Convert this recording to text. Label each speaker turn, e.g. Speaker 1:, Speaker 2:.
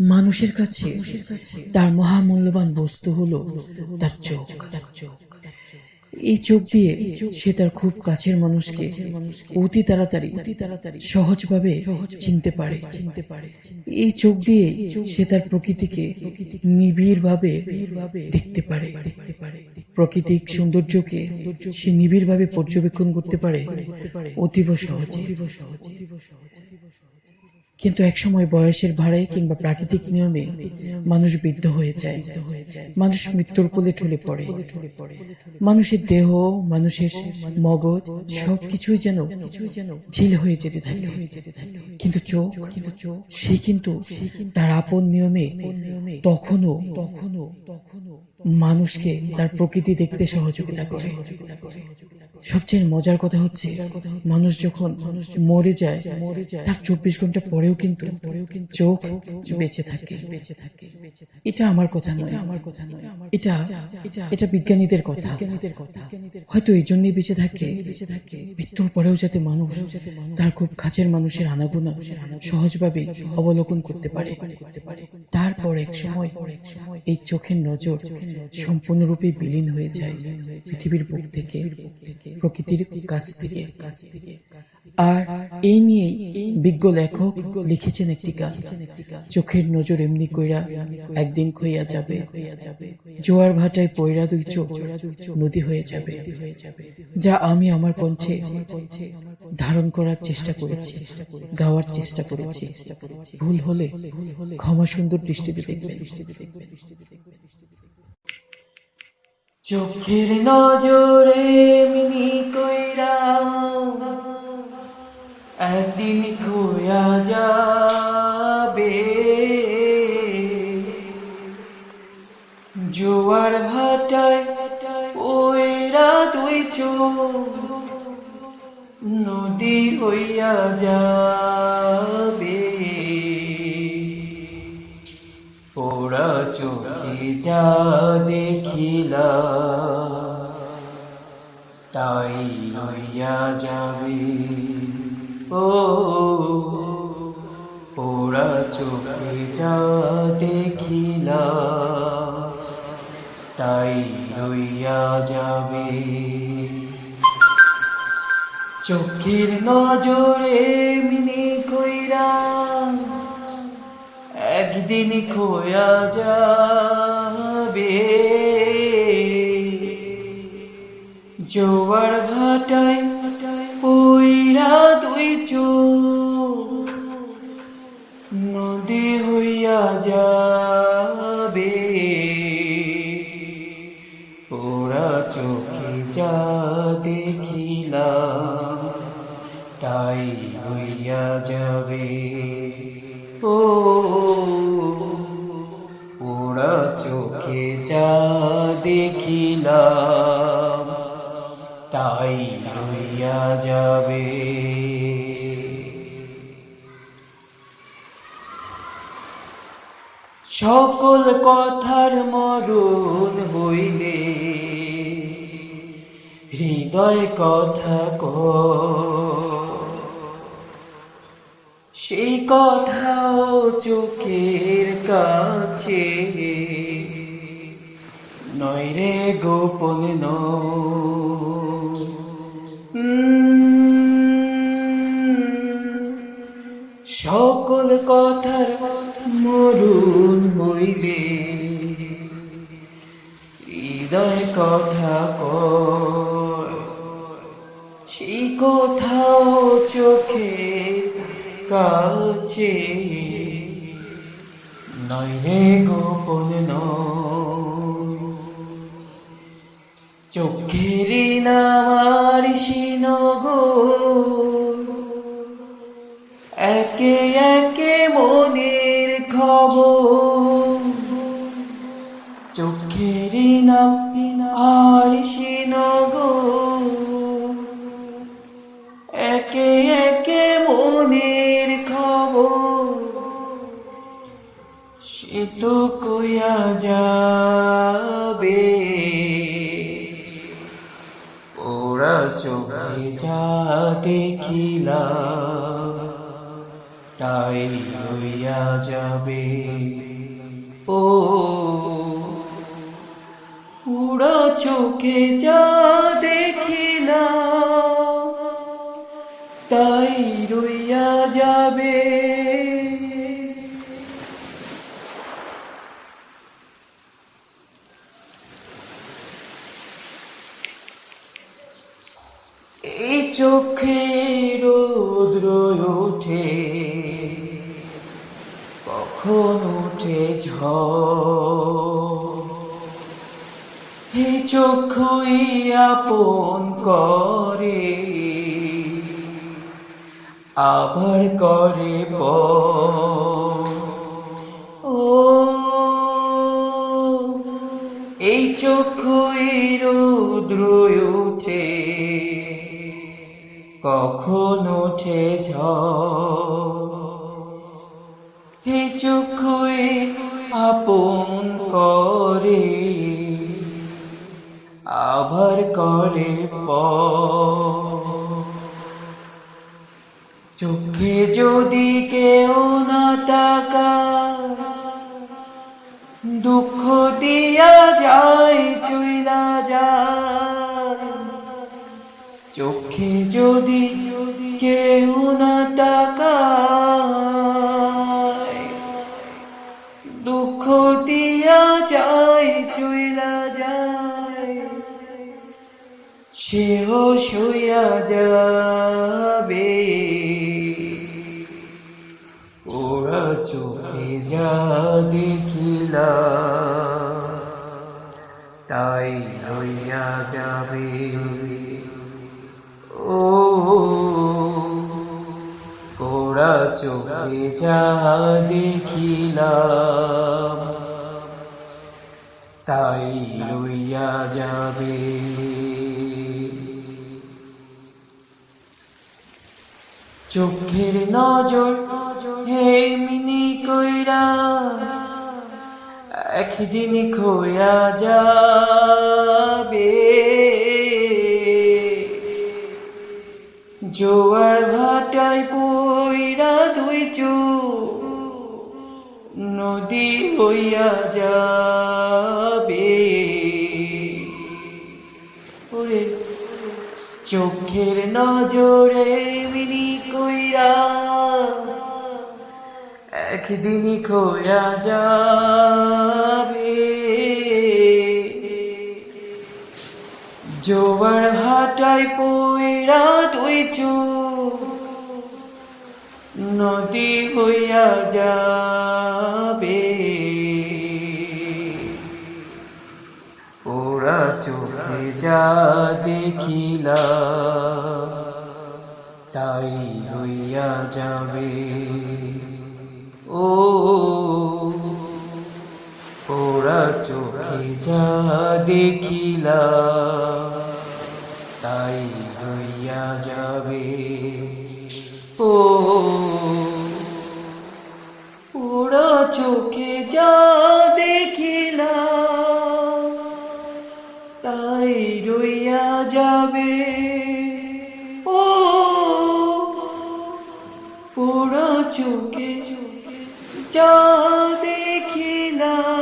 Speaker 1: মানুষের কাছে তার মহামূল্যবান বস্তু হলো তার চোখ। এই চোখ দিয়ে সে তার খুব কাছের মানুষকে অতি তাড়াতাড়ি সহজভাবে চিনতে পারে। চিনতে পারে। এই চোখ দিয়ে সে তার প্রকৃতিকে নিবিড় ভাবে দেখতে পারে। দেখতে পারে। প্রাকৃতিক সৌন্দর্যকে সে নিবিড় ভাবে পর্যবেক্ষণ করতে পারে। অতীব সহজে। কিন্তু একসময় বয়সের ভারে কিংবা প্রাকৃতিক নিয়মে মানুষ বৃদ্ধ হয়ে যায়। মানুষ মৃত্যুর কোলে ঠলে পড়ে। মানুষের দেহ, মানুষের মগজ সবকিছুই যেন ঝিল হয়ে যেতে থাকে। কিন্তু চোখ কিন্তু চোখ সে কিন্তু তার আপন নিয়মে তখনও তখনও তখনও মানুষকে তার প্রকৃতি দেখতে সহযোগিতা করে। সবচেয়ে মজার কথা হচ্ছে, মানুষ যখন মরে যায়, তার চব্বিশ ঘণ্টা পরেও কিন্তু চোখ বেঁচে থাকে। এটা আমার কথা নয়। আমার কথা নয় এটা এটা বিজ্ঞানীদের কথা। হয়তো এই জন্যই বেঁচে থাকে বেঁচে থাকে, মৃত্যুর পরেও যাতে মানুষ তার খুব কাছের মানুষের আনাগোনা সহজভাবে অবলোকন করতে পারে। তারপর এক সময় এই চোখের নজর সম্পূর্ণরূপে বিলীন হয়ে যায় পৃথিবীর বুক থেকে, প্রকৃতির কাছ থেকে। আর এই নিয়ে বিজ্ঞ লেখক লিখেছেন একটি গান। চোখের নজর এমনি কইরা একদিন খইয়া যাবে। জোয়ার ভাটায় পয়রা দুই চোখ নদী হয়ে যাবে, যা আমি আমার কণ্ঠে ধারণ করার চেষ্টা করেছি, গাওয়ার চেষ্টা করেছি। ভুল হলে ক্ষমা সুন্দর দৃষ্টিতে দেখবেন। চোখের নজরে মিনি কইরা একদিন খোয়া যাবে। জোয়ার ভাটায় ওইরা দুই চোখ নদী হইয়া যাবে। ওরা চোখে যা দেখিলা তাই রইয়া যাবে। ও, ওরা চোখে যা দেখিলা তাই রইয়া যাবে। চোখের নজরে মিনি কইরা, একদিন খোয়া যাবে জোয়ার ভাটায় পইরা দুই চোখ নদী হইয়া যাবে। ওরা চোখে যা দেখিলা, তাই হইয়া যাবে। ও, ওরা চোখে যা দেখিলাম সকল কথার মরণ হইলে হৃদয় কথা ক সেই কথাও চোখের কাছে নয় রে গোপন সকল কাছে। নয় রে গোপন চোখের নামার শিনগো। একে একে সে তো কইয়া যাবে। ওরা চোখে যা দেখিলা,
Speaker 2: তাই হইয়া যাবে। ও পুরো চোখে যা দেখিলাম এই চোখে রৌদ্র ওঠে, কখন ঝড় এই চক্ষুই আপন করে, আবার করে। ও, এই চক্ষুই রৌদ্র উঠে কখন ঝড় এই চক্ষুই আপন করে আবার করে পর। চোখে যদি কেউ না টাকা দুঃখ দিয়া যায়, চইলা যায় চোখে যদি কেউ না টাকা দুঃখ দিয়া যায়, চইলা যায়, সেও শুয়া যাবে। ওরা চোখে যা দেখিলা, তাই হইয়া যাবে। চোখে যা দেখিলাম, তাই লইয়া যাবে। চোখের নজর হে মিনি কইরা, একদিন খোয়া যাবে। জোয়ার ভাটায় চোখ নদী হইয়া যাবে। ওরে, চোখের নজরে মিনি কইরা একদিনই খোয়া যাবে। জোয়ার ভাটায় পইরা তুই চোখ নদী হইয়া যাবে। ওরা চোখে যা দেখিলা তাই হইয়া যাবে। ও ওরা চোখে যা দেখিলা তাই হইয়া যাবে। ও ওরা চোখে যা দেখিলা